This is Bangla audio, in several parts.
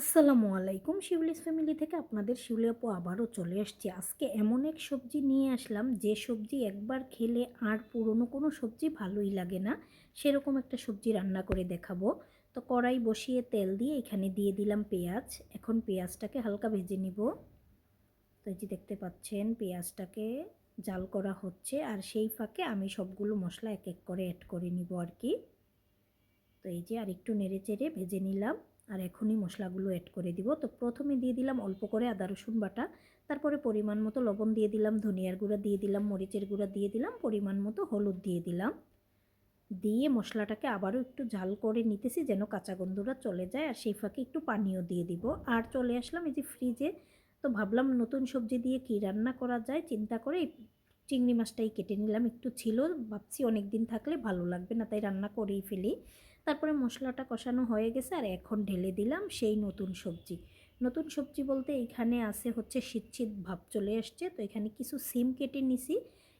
আসসালামু আলাইকুম। শিউলিস ফ্যামিলি থেকে আপনাদের শিউলি আপু আবারও চলে আসছি। আজকে এমন এক সবজি নিয়ে আসলাম, যে সবজি একবার খেলে আর পুরনো কোনো সবজি ভালোই লাগে না, সেরকম একটা সবজি রান্না করে দেখাবো। তো কড়াই বসিয়ে তেল দিয়ে এখানে দিয়ে দিলাম পেঁয়াজ। এখন পেঁয়াজটাকে হালকা ভেজে নিব। তো এই যে দেখতে পাচ্ছেন, পেঁয়াজটাকে জাল করা হচ্ছে, আর সেই ফাঁকে আমি সবগুলো মশলা এক এক করে অ্যাড করে নিব আর কি। তো এই যে আর একটু নেড়ে চেড়ে ভেজে নিলাম। আর এখনই মশলাগুলো অ্যাড করে দিব। তো প্রথমে দিয়ে দিলাম অল্প করে আদা, রসুন বাটা। তারপরে পরিমাণ মতো লবণ দিয়ে দিলাম, ধনিয়ার গুঁড়া দিয়ে দিলাম, মরিচের গুঁড়া দিয়ে দিলাম, পরিমাণ মতো হলুদ দিয়ে দিলাম। দিয়ে মশলাটাকে আবারও একটু ঝাল করে নিতেছি যেন কাঁচা গন্ধটা চলে যায় আর সেই ফাঁকে একটু পানিও দিয়ে দিব। আর চলে আসলাম এই যে ফ্রিজে তো ভাবলাম নতুন সবজি দিয়ে কী রান্না করা যায়? চিন্তা করে চিংড়ি মাছটাই কেটে নিলাম। একটু ছিল, ভাবছি অনেক দিন থাকলে ভালো লাগবে না, তাই রান্না করেই ফেলি। তারপরে মশলাটা কষানো হয়ে গেছে আর এখন ঢেলে দিলাম সেই নতুন সবজি। নতুন সবজি বলতে এখানে আছে হচ্ছে শীত ভাব চলে আসছে, তো এখানে কিছু সিম কেটে নিছি,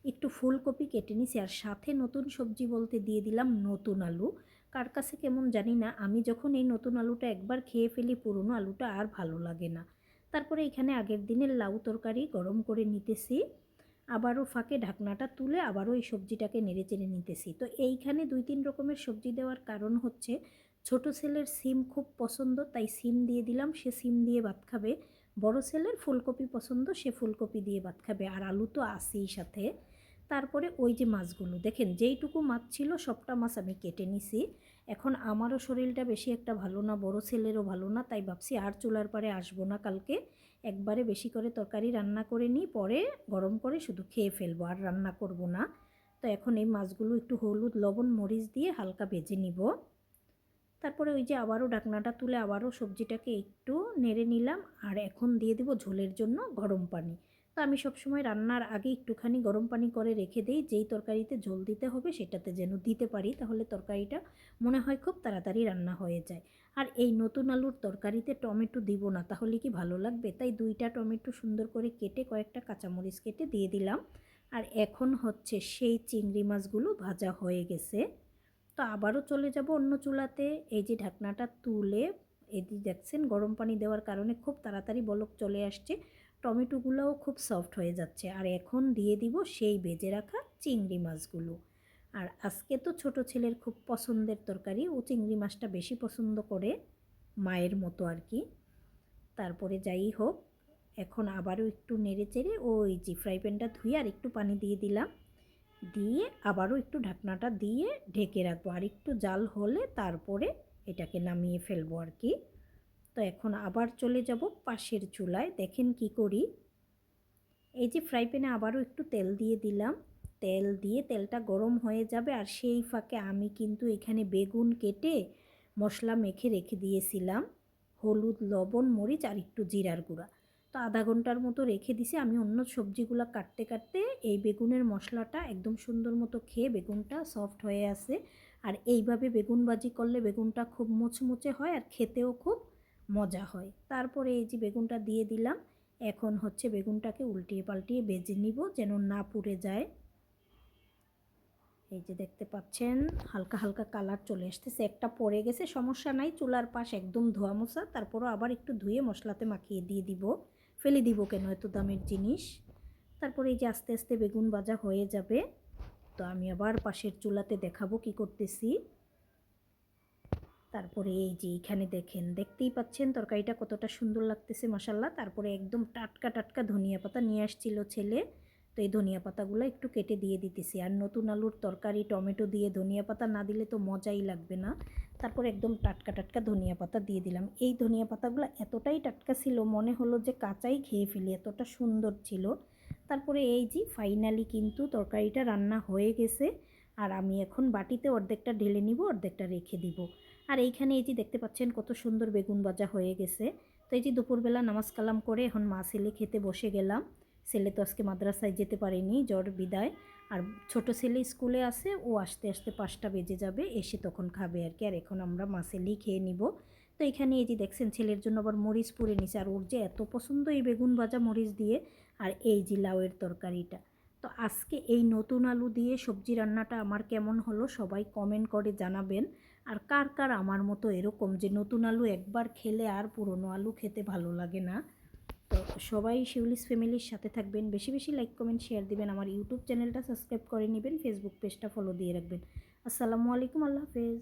একটু ফুলকপি কেটে নিছি আর সাথে নতুন সবজি বলতে দিয়ে দিলাম নতুন আলু। কার কাছে কেমন জানি না, আমি যখন এই নতুন আলুটা একবার খেয়ে ফেলি পুরনো আলুটা আর ভালো লাগে না। তারপরে এখানে আগের দিনের লাউ তরকারি গরম করে নিতেছি। আবারও ফাঁকে ঢাকনাটা তুলে আবারও এই সবজিটাকে নেড়ে চেড়ে নিতেছি। তো এইখানে দুই তিন রকমের সবজি দেওয়ার কারণ হচ্ছে, ছোট ছেলের সিম খুব পছন্দ, তাই সিম দিয়ে দিলাম, সে সিম দিয়ে ভাত খাবে। বড় ছেলের ফুলকপি পছন্দ, সে ফুলকপি দিয়ে ভাত খাবে, আর আলু তো আসেই সাথে। তারপরে ওই যে মাছগুলো, দেখেন যেইটুকু মাছ ছিল সবটা মাছ আমি কেটে নিছি। এখন আমারও শরীরটা বেশি একটা ভালো না, বড় ছেলেরও ভালো না, তাই ভাবছি আর চুলার পারে আসব না কালকে। একবারে বেশি করে তরকারি রান্না করে নিই, পরে গরম করে শুধু খেয়ে ফেলব, আর রান্না করব না। তো এখন এই মাছগুলো একটু হলুদ, লবণ, মরিচ দিয়ে হালকা ভেজে নিব। তারপরে ওই যে আবারও ডাকনাটা তুলে আবারও সবজিটাকে একটু নেড়ে নিলাম, আর এখন দিয়ে দেবো ঝোলের জন্য গরম পানি। তো আমি সবসময় রান্নার আগে একটুখানি গরম পানি করে রেখে দিই। যেই তরকারিতে ঝোল দিতে হবে সেটাতে যেন দিতে পারি, তাহলে তরকারিটা মনে হয় খুব তাড়াতাড়ি রান্না হয়ে যায়। আর এই নতুন আলুর তরকারিতে টমেটো দিব না, তাহলে কি ভালো লাগবে? তাই দুইটা টমেটো সুন্দর করে কেটে কয়েকটা কাঁচামরিচ কেটে দিয়ে দিলাম। আর এখন হচ্ছে সেই চিংড়ি মাছগুলো ভাজা হয়ে গেছে। তো আবারও চলে যাব অন্য চুলাতে। এই যে ঢাকনাটা তুলে এদি দেখছেন গরম পানি দেওয়ার কারণে খুব তাড়াতাড়ি বলক চলে আসছে। টমেটোগুলোও খুব সফট হয়ে যাচ্ছে। আর এখন দিয়ে দিব সেই বেজে রাখা চিংড়ি মাছগুলো। আর আজকে তো ছোট ছেলের খুব পছন্দের তরকারি, ও চিংড়ি মাছটা বেশি পছন্দ করে মায়ের মতো আর কি। তারপরে যাই হোক, এখন আবারও একটু নেড়ে চেড়ে ওই যে ফ্রাই প্যানটা ধুয়ে আর একটু পানি দিয়ে দিলাম। দিয়ে আবারও একটু ঢাকনাটা দিয়ে ঢেকে রাখব। আর একটু জাল হলে তারপরে এটাকে নামিয়ে ফেলব আর কি। তো এখন আবার চলে যাব পাশের চুলায়। দেখেন কি করি। এই যে ফ্রাই প্যানে আবারও একটু তেল দিয়ে দিলাম। তেল দিয়ে তেলটা গরম হয়ে যাবে আর সেই ফাঁকে আমি কিন্তু এখানে বেগুন কেটে মশলা মেখে রেখে দিয়েছিলাম। হলুদ, লবণ, মরিচ আর একটু জিরার গুঁড়া। তো আধা ঘণ্টার মতো রেখে দিছি। আমি অন্য সবজিগুলো কাটতে কাটতে এই বেগুনের মশলাটা একদম সুন্দর মতো খেয়ে বেগুনটা সফট হয়ে আসে আর এইভাবে বেগুন বাজি করলে বেগুনটা খুব মুচমুচে হয় আর খেতেও খুব মজা হয়। তারপরে এই যে বেগুনটা দিয়ে দিলাম, এখন হচ্ছে বেগুনটাকে উল্টিয়ে পাল্টিয়ে বেজে নিব যেন না পুড়ে যায়। এই যে দেখতে পাচ্ছেন, হালকা হালকা কালার চলে আসতেছে। একটা পড়ে গেছে, সমস্যা নাই, চুলার পাশ একদম ধোয়া মোছা। তারপরও আবার একটু ধুয়ে মশলাতে মাখিয়ে দিয়ে দিব। ফেলে দিব কেন এত দামের জিনিস? তারপরে এই যে আস্তে আস্তে বেগুন ভাজা হয়ে যাবে। তো আমি আবার পাশের চুলাতে দেখাবো কি করতেছি। তারপরে এই যে এখানে দেখেন, দেখতেই পাচ্ছেন তরকারিটা কতটা সুন্দর লাগতেছে মশাল্লা তারপরে একদম টাটকা টাটকা ধনিয়া পাতা নিয়ে আসছিল ছেলে। তো এই ধনিয়া পাতাগুলো একটু কেটে দিয়ে দিতেছি। আর নতুন আলুর তরকারি, টমেটো দিয়ে ধনিয়া পাতা না দিলে তো মজাই লাগবে না। তারপর একদম টাটকা টাটকা ধনিয়া পাতা দিয়ে দিলাম। এই ধনিয়া পাতাগুলো এতটাই টাটকা ছিল, মনে হলো যে কাঁচাই খেয়ে ফেলি, এতটা সুন্দর ছিল। তারপরে এই যে ফাইনালি কিন্তু তরকারিটা রান্না হয়ে গেছে। আর আমি এখন বাটিতে অর্ধেকটা ঢেলে নিব, অর্ধেকটা রেখে দিব। আর এইখানে এই যে দেখতে পাচ্ছেন কত সুন্দর বেগুন ভাজা হয়ে গেছে। তো এই যে দুপুরবেলা নামাজ কালাম করে এখন মা ছেলে খেতে বসে গেলাম। ছেলে তো আজকে মাদ্রাসায় যেতে পারেনি, জ্বর বিদায়। আর ছোট ছেলে স্কুলে আসে ও আসতে আসতে পাঁচটা বেজে যাবে, এসে তখন খাবে আর কি। আর এখন আমরা মা ছেলেই খেয়ে নিব। তো এখানে এই যে দেখছেন ছেলের জন্য আবার মরিচ পুড়ে নিছে। আর ওর যে এত পছন্দ এই বেগুন ভাজা মরিচ দিয়ে, আর এই যে লাউয়ের তরকারিটা। তো আজকে এই নতুন আলু দিয়ে সবজি রান্নাটা আমার কেমন হলো সবাই কমেন্ট করে জানাবেন। আর কার কার আমার মতো এরকম যে নতুন আলু একবার খেলে আর পুরনো আলু খেতে ভালো লাগে না? তো সবাই শিউলিস ফ্যামিলির সাথে থাকবেন, বেশি বেশি লাইক, কমেন্ট, শেয়ার দিবেন, আমার ইউটিউব চ্যানেলটা সাবস্ক্রাইব করে নেবেন, ফেসবুক পেজটা ফলো দিয়ে রাখবেন। আসসালামু আলাইকুম, আল্লাহ হাফেজ।